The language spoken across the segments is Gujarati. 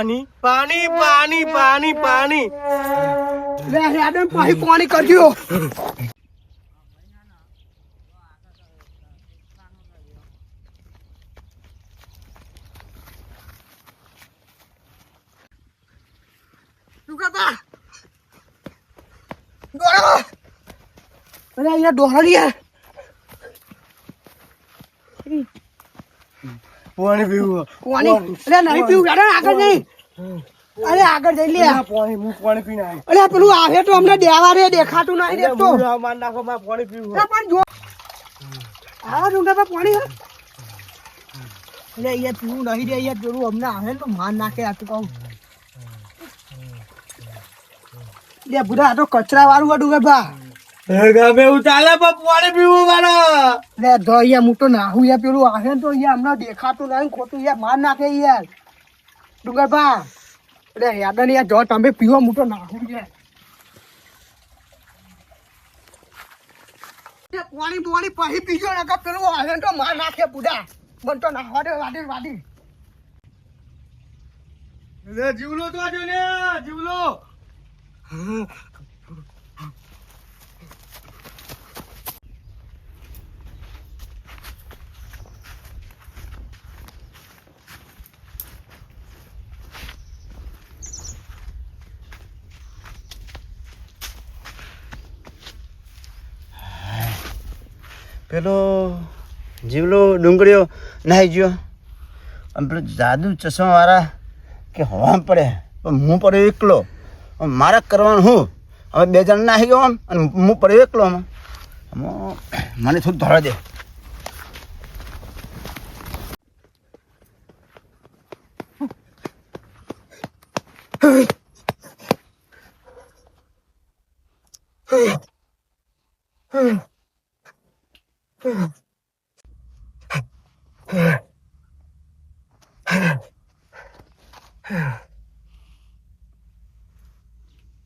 પાણી પાણી પાણી પાણી પાણી. લે હેડન પાણી પાણી કરજો. અરે અહીંયા દોહરી પાણી પીવું. પાણી? અરે નહીં પીવું. અરે આગળ નહીં અરે આગળ જઈ લે. પાણી હું પાણી પીને આવ્યો. અરે પેલું આવે તો અમને દેવા રે દેખાતું નહીં દેખતો. માર નાખો માં પાણી પીવું. અરે પણ જો. આ ડુંગા પર પાણી હે અરે અહીંયા પીવું નહીં રે અહીંયા પેલું અમને આવે તો માર નાખે આ તો કહું. લે બુડા આ તો કચરા વાળું ડુંગર બા ગમે એવું પાણી પીવું મારે. લે તો અહીંયા હું નાહું યાર પેલું આવે તો અહીંયા અમને દેખાતું નહીં ખોટું યાર માર નાખે યાર. ડુંગર બા યાદ નહીં યાર જો તમે પીવો મોટો નાહું યાર. પાણી પાણી પછી પીજો ને પેલું આવે તો માર નાખે બુડા મન તો નાહવા દે વાડી વાડી. જીવલો તો આજો ને જીવલો. પેલો જીવલો ડુંગળીઓ નાહી ગયો. અને પેલો જાદુ ચશ્માવાળા કે હવા પડે. પણ હું પડ્યો એકલો. મારા કરવાનું હું? હવે બે જણ નાહી ગયો આમ અને હું પડ્યો એકલો આમાં. આમાં મને થોડું ધોળા દે.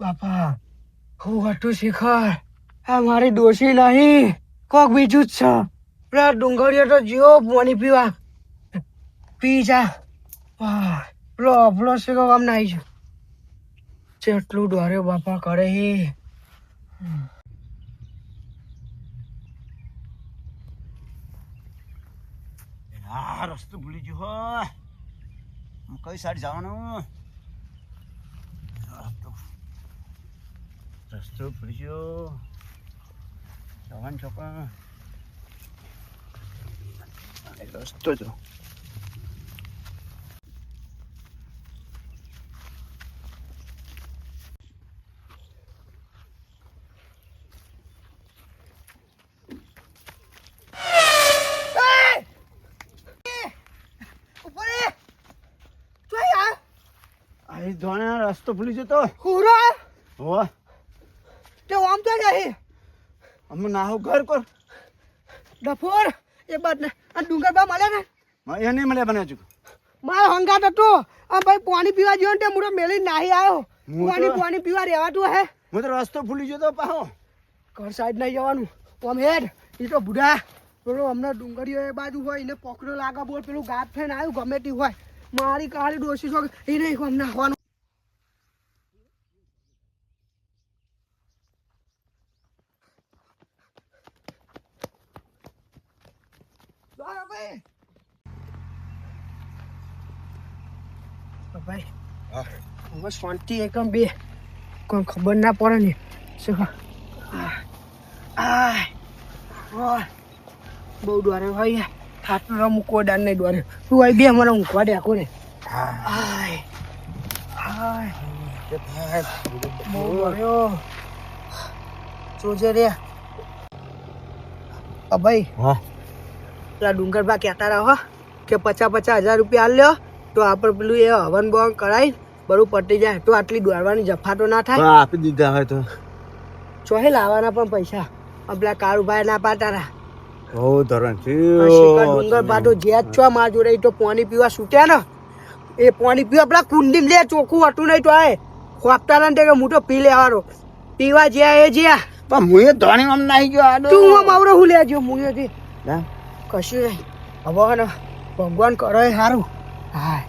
બાપા, હું હટું શિખર. આ મારી દોષી નહીં, કોક બીજું જ છે. પેલા ડુંગળીઓ તો જીવો પાણી પીવા. પી જા. પેલો અભલો શીખો આમ નાઈ છે. જેટલું ડોર્યો બાપા કરે હે. આ રસ્તો ભૂલી ગયો, હું. કઈ સાઈડ જવાનું? રસ્તો ભૂલી ગયો. જવાનું છોકરા રસ્તો જો ઉપર એ જોઈ આ અહીં રસ્તો ભૂલી જતો હુરો? હો. તે આમ તો જાય અમે નાહો ઘર કર ડફોર એ બાદ ને. આ ડુંગર બા મળે ને? એ નહીં મળે બને હજુ મારો હંગાત હતો. આ ભાઈ પાણી પીવા ગયો ને તે મુરો મેલી નાહી આવ્યો પાણી પાણી પીવા રહેવાતું હે. હું તો રસ્તો ભૂલી જતો પાહો. ઘર સાઈડ નહીં જવાનું. ઓમ હેડ. એ તો બુઢા. પેલો હમણાં ડુંગરીઓ એ બાજુ હોય એને પોકડો લાગે બોલ. પેલું ગાત થઈને આવ્યું ગમે તે હોય. મારી કાળી ડોસી છો એ નહીં અમને નાખવાનું ભાઈ હવે શાંતિ એકમ બે. કોઈ ખબર ના પડે ને. શું? બહુ ડરે ભાઈ ખાટલો મૂકો દાન નહીં ડરે તું આવી બે મને મૂકવા દે આખો ને. આય આય. બહુ ડર્યો જોજે રે. અ ભાઈ હા. પેલા ડુંગરબા કહેતા રહો કે પચાસ પચાસ હજાર રૂપિયા લ્યો તો આપણે પેલું એ હવન બવન કરાવી બરું પટી જાય. તો આટલી દોડવાની જફા તો ના થાય. આપી દીધા હોય તો. ચોહે લાવવાના પણ પૈસા. પેલા કાળુભાઈ ના પાટારા બહુ ધોરણ આ શિખર ડુંગર જે છો માર જોડે તો પાણી પીવા છૂટ્યા ને. એ પાણી પીવા પેલા કુંડી લે ચોખ્ખું હતું નહીં તો આય ખોપતા ને કે હું તો પી લેવાનો. પીવા જ્યાં એ જ્યાં. પણ હું ધોણી આમ નાહી ગયો તું માવરો હું લેજો હું. કશું હવે ભગવાન કરો એ સારું હા.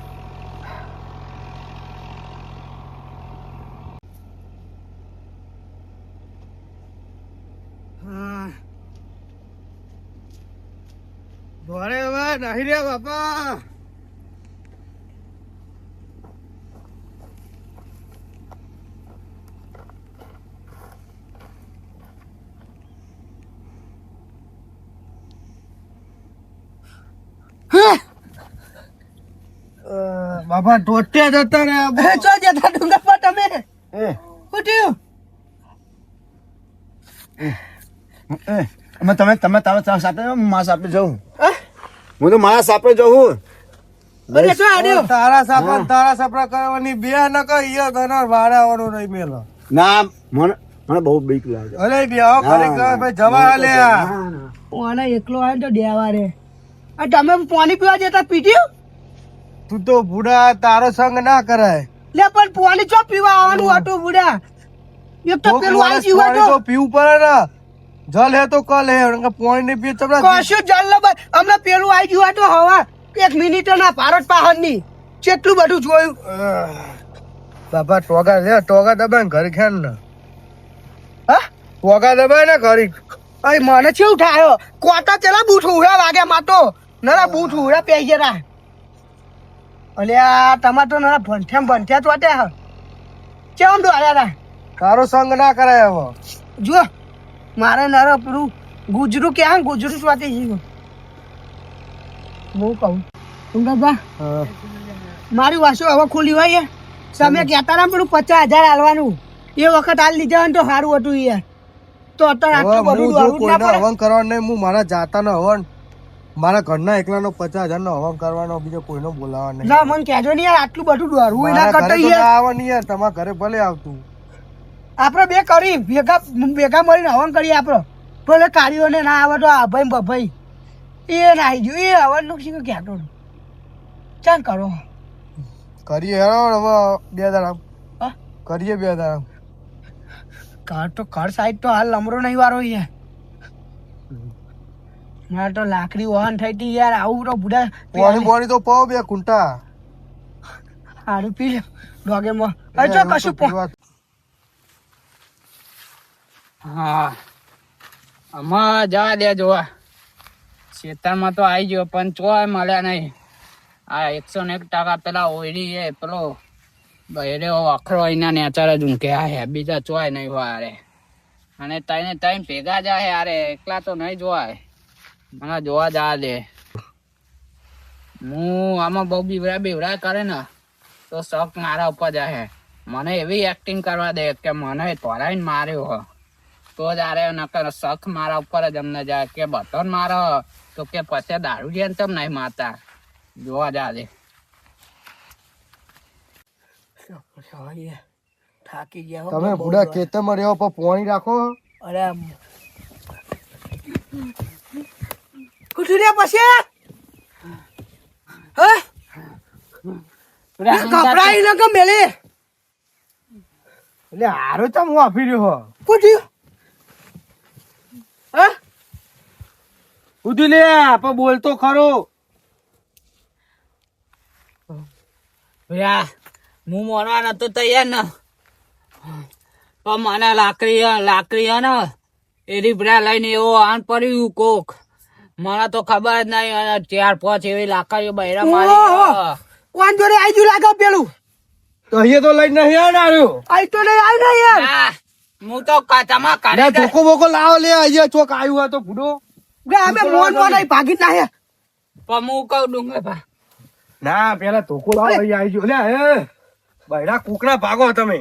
ભોરે હવે નહીં રે બાપા. બાપા ટોટ્યા જતા રે આ ચો જતા ડુંગર પર તમે એ. શું એ. અમે તમે તમે તારો તારા સાપે માસ હું જઉં. હું? તો માસ સાપે જઉં અરે ચો આડ્યો? તારા સાપા તારા સાપરા કરવાની બે ન કઈ ઈયો ગનાર ભાડે આવવાનું નહીં મેલો. ના મને મને બહુ બીક લાગે. અરે બે આવો ખરેખર ભાઈ જવા લે આને એકલો આવ્યો તો દેવા રે આ તમે પાણી પીવા જતા પીટ્યું તું તો બુડા તારો સંગ ના કરાય. લે પણ પાણી ચો પીવા આવવાનું હતું બુડા? એક તો પેલું આવી જીવા તો પીવું પડે ને. જલ હે તો કલ હે પાણી ને પીએ તમને કશું જલ ન હમણાં પેલું આવી ગયું તો હવા. એક મિનિટ ના ભારત પાહનની કેટલું બધું જોયું. બાબા ટોગા લે ટોગા દબાય ઘર ખેન ને. હા? ટોગા દબાય ને ઘરે. અરે મને કેવું થાય? કોટા ચલા બૂઠ ઉડા લાગે માતો ના બૂઠ ઉડા પેઈ જરા. અલ્યા તમાર તો ના ભંઠ્યા ભંઠ્યા તો વાટે હ. કેમ દોડ્યા તા? તારો સંગ ના કરાય હવે જો મારે નરો પૂરું ગુજરું ક્યાં ગુજરું સ્વાતી જીવું હું કહું. ટુંગા મારી વાસો હવે ખુલી હોય તમે કહેતા ના પેલું પચાસ હજાર હાલવાનું. એ વખત હાલ લીધા હોય તો સારું હતું યાર. તો અત્યારે આટલું બધું હવન કરવાનો નહીં હું મારા જાતાનો હવન. મારા ઘરના એકલાનો પચાસ હજાર નો હવન કરવાનો બીજો કોઈનો બોલાવા નહીં. ના મને કહેજો નહીં યાર આટલું બધું દોડવું ના કરતા યાર. ના નહીં યાર તમારા ઘરે ભલે આવતું. આપણે બે કરી ભેગા ભેગા મળીને હવન કરીએ આપણે. ભલે કાળીઓને ના આવે તો આ ભાઈ બભાઈ. એ ના આવી ગયું. એ હવનનું શીખો કહેતો ચાલ કરો. કરીએ હવે બે દાડા હા? કરીએ બે દાડા કાર તો કાર સાઈડ તો હાલ લમરો નહીં વારો યાર. મારે તો લાકડી વહન થઈ હતી યાર આવું તો બુડા પાણી પાણી તો પાવ બે કુંટા. હારું પી લે ડોગે માં. અરે જો કશું પો હા. આમાં જવા દે જોવા. ખેતરમાં તો આવી ગયો પણ ચોય મળ્યા નહીં. આ એકસો ને એક ટકા પેલા ઓયડી એ પેલો બહેરે અખરો એના નેચાર જ ઊંઘે આ હે બીજા ચોય નહીં હોય અરે અને તઈને ટાઈમ ભેગા જાય અરે એકલા તો નહીં જોવાય. મને જોવા જવા દે. હું આમાં બહુ બીવરા બીવડા કરે ને તો શોખ મારા ઉપર જાય મને એવી એક્ટિંગ કરવા દે કે મને તોરાઈને માર્યો હો તો જ આરે નકર શખ મારા ઉપર જ અમને જાય. કે બટન મારો તો કે પછી દારૂ જેમ તમ નહીં મારતા. જોવા જા દે. થાકી ગયા તમે બુડા. ખેતરમાં રહ્યો પણ પાણી રાખો. અરે કુઠું રે પછી? હે? કપડા ને કે મેલે? એટલે હારો ચમ હું આપી રહ્યો હો. કુઠ્યું હે? ઉધી લે પણ બોલતો ખરો. યા હું મોનવા નતો તૈયાર ને. પણ મને લાકડી લાકડી હે ને. એ રીબડા લઈને એવો આન પડ્યું કોક. મને તો ખબર જ નહીં અને ચાર પાંચ એવી લાકડીઓ બૈરા મારી વાંધો કોણ જોડે આઈ ગયું લાગે પેલું? તો અહીંયા તો લઈને નહીં આવ્યો આઈ તો નહીં આવી નહીં યાર હું તો તમા કરે ધોકો બોકો લાવો લે અહીંયા ચોક આવ્યું હોય તો ભૂડો. અમે મોન મોન આઈ ભાગી ના હે. પણ હું કહું ડુંગર ભા ના પેલા ધોકો લાવો અહીંયા આવી ગયો. લે હે બૈરા કુકડા ભાગો તમે.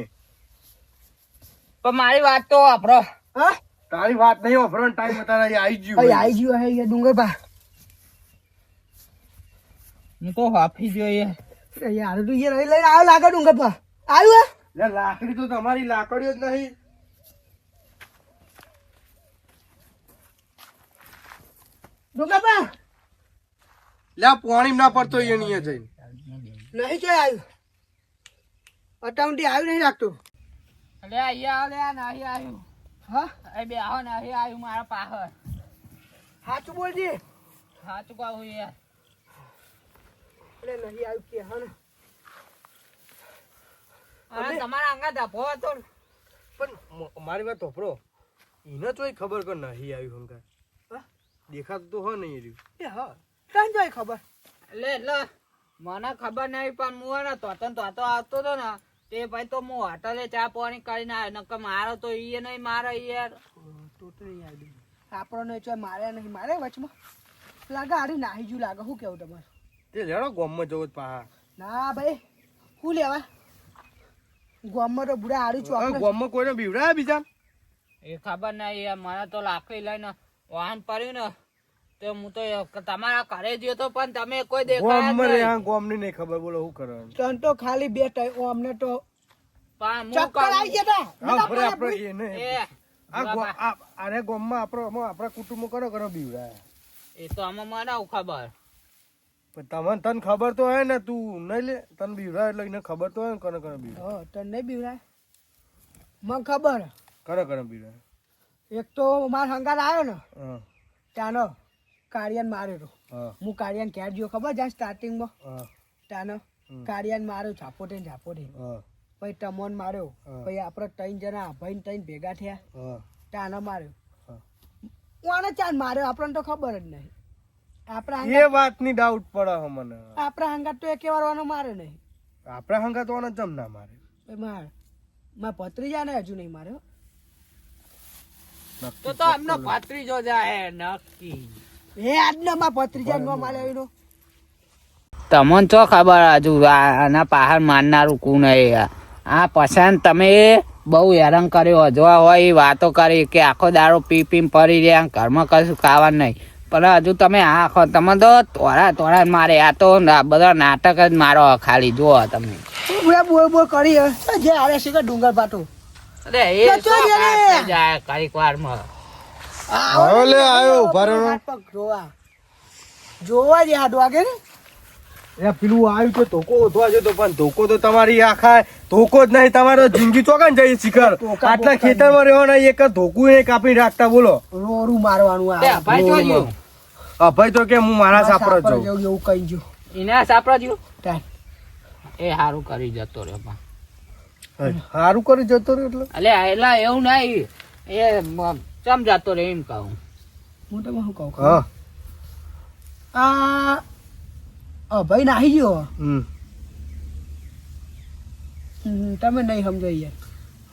પણ મારી વાત તો વાપરો. હા? તારી વાત નહીં વાપરવાનો ટાઈમ અહીંયા આવી ગયું આઈ ગયું હે ડુંગર પા હું તો હાફી જોઈએ યાર. તું યાર લઈને આવ્યો લાગે ડુંગર પા આવ્યું લે લાકડી તો તમારી લાકડીઓ જ નહીં. ડુંગર પા લે પાણી ના પડતો એની જઈને. નહીં જોઈ આવ્યું અટાઉન્ટી આવ્યું નહીં લાગતું. અલે અહીંયા લે નહીં આવ્યું. હા? એ બે આવો ને અહીં આવ્યું મારા પાછળ સાચું બોલજે. સાચું કહું યાર. એટલે નહીં આવ્યું કે હા ને. તમારા અંગા ધપો હતો પણ મ- મારી વાત થોપડો એને તો ખબર કે નહીં આવ્યું હંકાર હા? દેખાતું તો હો નહીં રહ્યું. એ હા. તને જાય ખબર? એટલે એટલે મને ખબર નહીં પણ હું હે ને તોતો તો આવતો હતો ને તે ભાઈ તો હું હોટલે ચા પાણી કરીને આવ્યો નકર મારો તો ઈએ નહીં મારે યાર. તો તો નહીં આવી ચો મારે નહીં મારે વચમાં? લાગે આરી નાહી જુ લાગે શું કેવું તમારે? તે લેડો ગોમમાં જવું જ પાહા. ના ભાઈ શું લેવા? ગોમમાં તો બુડા આરી ચોક ગોમમાં કોઈને બીવડાયા બીજા? એ ખબર નહીં યાર મને તો લાકડી લઈને વાહન પડ્યું ને. તો હું તો તમારા ઘરે ગયો તો પણ તમે કોઈ દેખાયા નહીં. હા ગોમની નહીં ખબર બોલો શું કરવાનું તન તો ખાલી બે ટાઈમ અમને તો પણ હું ચક્કર આવી ગયા હા ફરે આપણે એ આ આ આને ગોમમાં આપણો આપણા કુટુંબો કરો કરો બીવડાય એ તો આમાં મને ખબર. પણ તમને તને ખબર તો હોય ને તું નહીં લે તને બીવડાય એટલે એને ખબર તો હોય ને કને કને બીવડાય હા તને નહીં બીવડાય? મને ખબર. કરે કરે બીવડાય એક તો માર હંગાર આવ્યો ને હા. ત્યાંનો કાળિયાને માર્યો તો હા કાળિયાને ક્યાં ગયો. ખબર જ્યાં સ્ટાર્ટિંગમાં હમ. કાળિયાને માર્યો ઝાપોટે ઝાપોટે. પછી ટમોન માર્યો. પછી આપણે ત્રણ જણા ભાઈ ત્રણ ભેગા થયા. હા. ત્યાંનો માર્યો. કોને ચાંદ માર્યો? આપણને તો ખબર જ નહીં. આપણા એ વાતની ડાઉટ પડે મને. આપણા હંગાત તો એક વાનો મારે નહીં. આપણા હંગા તો આને જમ ના મારે. માર માર ભત્રીજાને હજુ નહીં માર્યો. તો તો એમનો ભત્રીજો જાય નક્કી. એ આજનો માર નો માર્યો એનો. તમને તો ખબર હજુ આના પહાડ મારનારું કોણ એ આ. પસંદ તમે બહુ હેરાન કર્યો. હજુ હોય એ વાતો કરી કે આખો દારૂ પી પી ફરી રહ્યા ઘરમાં કશું ખાવાનું નહીં. પણ હજુ તમે આ આખો તમે તો તોરા તોરા મારે આ તો બધા નાટક જ મારો ખાલી. જુઓ તમે. બોલ બોલ કરી. જે આવે છે કે ડુંગર પાટો. અરે એ જાય કંઈક વારમાં હવે લે આવ્યો ઊભા રહ્યો હાથ પગ જોવા. જોવા જ હાથ વાગે ને? એ પેલું આવ્યું તો ધોકો ઓથવા જતો પણ ધોકો તો તમારી આખા ધોકો જ નહીં તમારો જિંદગી ચોકન જઈ શિખર. આટલા ખેતરમાં રહેવાના એક ધોકું નહીં કાપી રાખતા બોલો. રોરું મારવાનું આ અભય તો કે હું મારા સાપરો જ જાઉં. એવું કહી જો એને સાપડા જો એ સારું કરી જતો રહ્યો પણ સારું કરી જતો રહ્યો એટલે? એટલે એવું નહીં. એ ચમ જતો એમ કહું. હું તમે શું કહું? હા. આ ભાઈ નાહી ગયો? તમે નહીં સમજો યાર.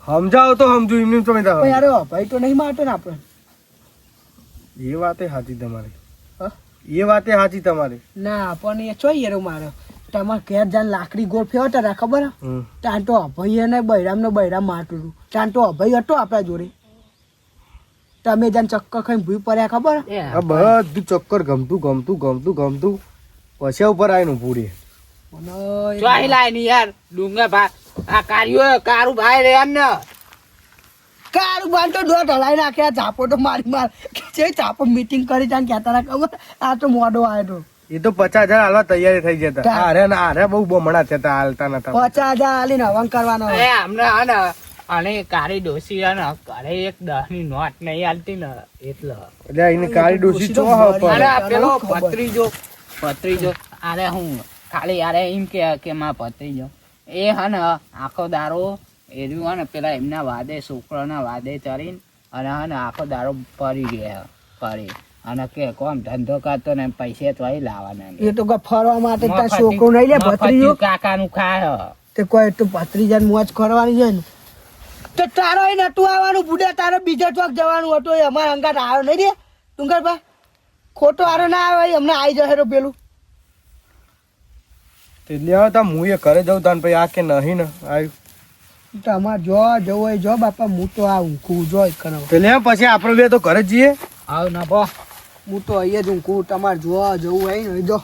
સમજાવો તો સમજુ એમની તમે આ ભાઈ તો નહીં મારતો ને આપણે. એ વાતે સાચી તમારી. એ વાતે સાચી તમારી. ના પણ એ ચોઈ યાર મારો તમારે ઘેર જાન લાકડી ગોળ ફેવતા હતા ખબર? હે? ત્યાં તો અભય ને બૈરામ ને બૈરામ મારતું તો અભય હતો આપણા જોડે. તમે જાન ચક્કર ખાઈને ભૂઈ પડ્યા ખબર? આ બધું ચક્કર ગમતું ગમતું ગમતું ગમતું. પછી ઉપર આવીને ઊભું રહે. ચોહી લાયની યાર ડુંગર ભા આ કાર્યો કારું ભાઈ રે ને કારું બાન તો દોઢ હલાઈ નાખ્યા ઝાપો તો મારી માર જે ઝાપો મીટિંગ કરી કહેતા ખબર? આ તો મોડો આવ્યો એ તો પચાસ હજાર હાલવા તૈયારી થઈ જતા. આરે ને બહુ બમણા થતા હાલતા નતા. પચાસ હજાર આલીને હવન કરવાનો હમણાં ને અને કાળી ડોસી હે ને ઘરે એક દસની નોટ નહીં આલતી ને એટલે. એટલે એને કાળી ડોસી જો અરે પેલો પત્રીજો ભત્રીજો ભત્રીજો અરે હું ખાલી અરે એમ કે કે માં પત્રીજો એ હે ને આખો દારો એર્યું હે ને પેલા એમના વાદે છોકરાના વાદે ચરીને અને હે ને આખો દારો પડી ગયા પડી. અને કે કોમ ધંધો કરતો ને પૈસે તો અહીં લાવવાના એ તો ફરવા માટે છોકરો નહીં લે ભત્રીજો. કાકાનું ખાય. તે કોઈ તો ભત્રીજા મોજ કરવાની છે ને. તો તારો એ નતું આવવાનું બુડા તારો બીજા ચોક જવાનું હતું એ અમારા અંગાટ આવ્યો નહીં રે. ડુંગરભા ખોટો આરો ના આવે અમને આવી જશે પેલું. તે લેવા તા હું એ ઘરે જઉં તાન પછી આ કે નહીં ને આવ્યું તમારે જો જવું હોય જો બાપા હું તો આ ઊંઘું જો કરો. તે લે પછી આપણે બે તો ઘરે જઈએ. આવ ના બા હું તો અહીંયા જ ઊંઘું તમારે જો જવું હોય ને જો.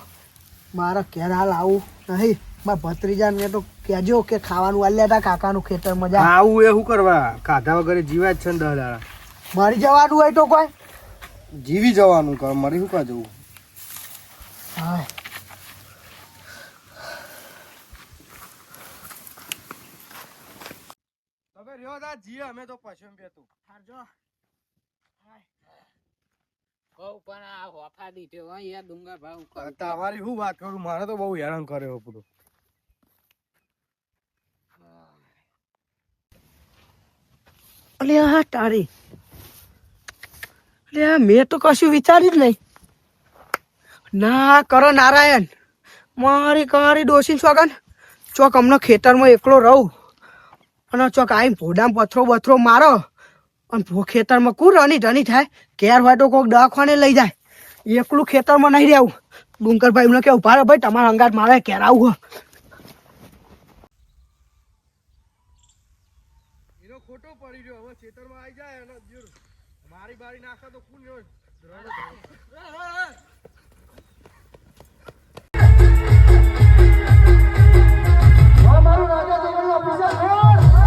મારા ઘેર હાલ આવું નહીં. મારા ભત્રીજાને તો કહેજો કે ખાવાનું આલ્યા હતા કાકાનું ખેતર મજા. આવું એ શું કરવા? ખાધા વગર જીવા જ છે ને દસ દાડા મરી જવાનું હોય તો કોઈ? જીવી જવાનું કર મારે શું કા જવું? હા. તમે રહ્યો તા જીએ અમે તો પછમ પેતું હારજો તમારી શું વાત કરું? મારે તો બહુ હેરાન કર્યો પૂરું હા તારી. આ મેં તો કશું વિચાર્યું જ નહીં. ના, કરો નારાયણ. મારી કરી ડોસી છોકન ચોક હમણાં ખેતરમાં એકલો રહું. અને ચોક આવીને ભોડામાં પથરો બથરો મારો. અને ખેતરમાં કું રની ધની થાય? ઘેર હોય તો કોઈક દવાખાને લઈ જાય. એકલું ખેતરમાં નહીં રહેવું. ડુંગરભાઈ એમને કે ઊભા ભાઈ, તમારા અંગાત મારે ઘેર આવું બારી નાખે તો કુલ હોય મારું રાજા ઓફિસર